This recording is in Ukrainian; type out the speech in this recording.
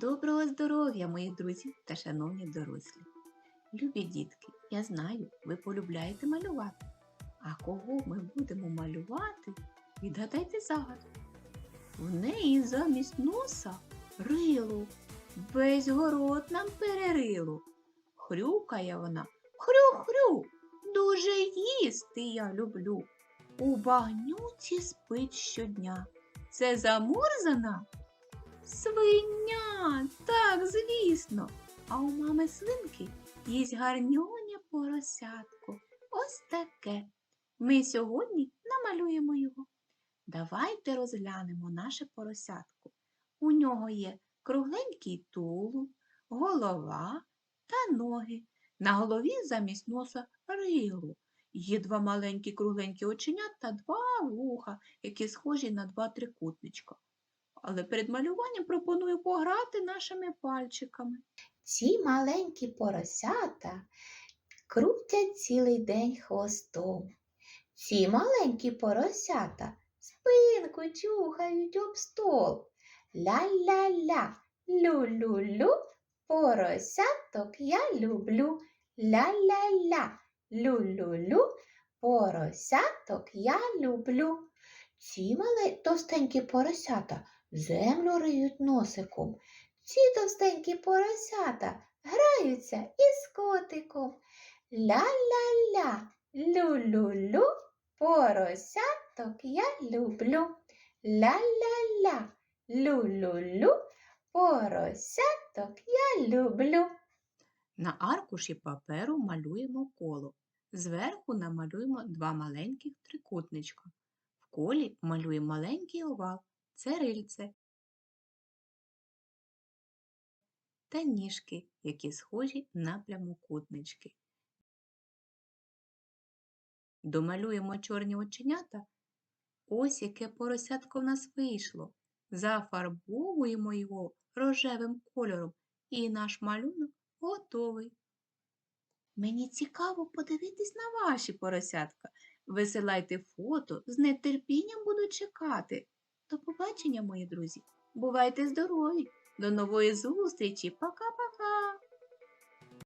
Доброго здоров'я, мої друзі та шановні дорослі. Любі дітки, я знаю, ви полюбляєте малювати. А кого ми будемо малювати? Відгадайте загадку. В неї замість носа рило, весь город нам перерило. Хрюкає вона, хрю-хрю, дуже їсти я люблю. У багнюці спить щодня. Це замурзана Свиня, так, звісно. А у мами свинки їсть гарньоня поросятко. Ось таке. Ми сьогодні намалюємо його. Давайте розглянемо наше поросятко. У нього є кругленький тулуб, голова та ноги. На голові замість носа рило. Є два маленькі кругленькі оченят та два вуха, які схожі на два трикутничка. Але перед малюванням пропоную пограти нашими пальчиками. Ці маленькі поросята крутять цілий день хвостом. Ці маленькі поросята спинку чухають об стол. Ля-ля-ля, лю-лю-лю, поросяток я люблю. Ля-ля-ля, лю-лю-лю, поросяток я люблю. Ці мале товстенькі поросята землю риють носиком. Ці товстенькі поросята граються із котиком. Ля-ля-ля, лю-лю-лю, поросяток я люблю. Ля-ля-ля, лю-лю-лю, поросяток я люблю. На аркуші паперу малюємо коло. Зверху намалюємо два маленьких трикутничка. В колі малюємо маленький овал. Це рильце. Та ніжки, які схожі на прямокутнички. Домалюємо чорні оченята. Ось яке поросятко в нас вийшло. Зафарбовуємо його рожевим кольором, і наш малюнок готовий. Мені цікаво подивитись на ваші поросятка. Висилайте фото, з нетерпінням буду чекати. До побачення, мої друзі. Бувайте здорові! До нової зустрічі! Пока-пока!